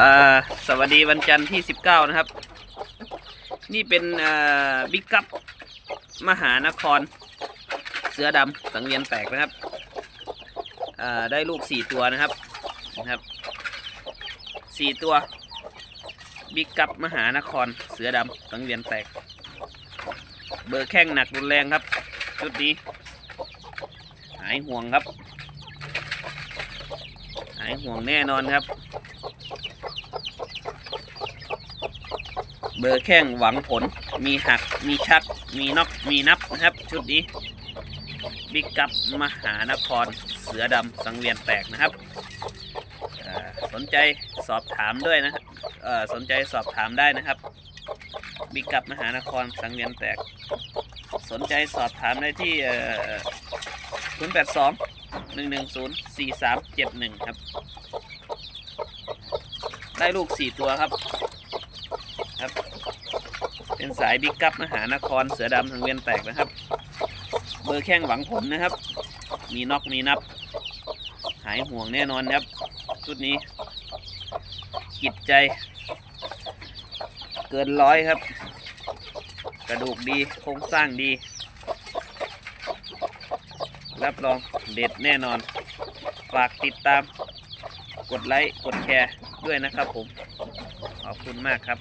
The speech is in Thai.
อ่าสวัสดีวันจันทร์ที่ 19 นะครับ นี่เป็นบิ๊กกัปมหานคร เสือดำสังเวียนแตกนะครับได้ลูก 4 ตัวนะครับนะครับ 4 ตัวบิ๊กกัปมหานครเสือดำสังเวียนแตก เบอร์แข้งหนักรุนแรงครับ ชุดนี้ หายห่วงครับ หายห่วงแน่นอนครับ เบอร์แข้งหวังผล มีหัก มีชัก มีน็อก มีนับนะครับ ชุดนี้ บิ๊กกัปมหานคร เสือดำสังเวียนแตกนะครับสนใจสอบถามด้วยนะครับสนใจสอบถามได้นะครับ บิ๊กกัปมหานครสังเวียนแตก สนใจสอบถามได้ที่082 110 4371 ครับ ได้ลูก 4 ตัวครับครับ เป็นสายบิ๊กกัปมหานครเสือดำทางเวียนแตกนะครับ เบอร์แข้งหวังผลนะครับ มีน็อกมีนับ หายห่วงแน่นอนครับ ชุดนี้ กิจใจ เกินร้อยครับ กระดูกดีโครงสร้างดี รับรองเด็ดแน่นอน ฝากติดตาม กดไลค์ กดแชร์ด้วยนะครับผม ขอบคุณมากครับ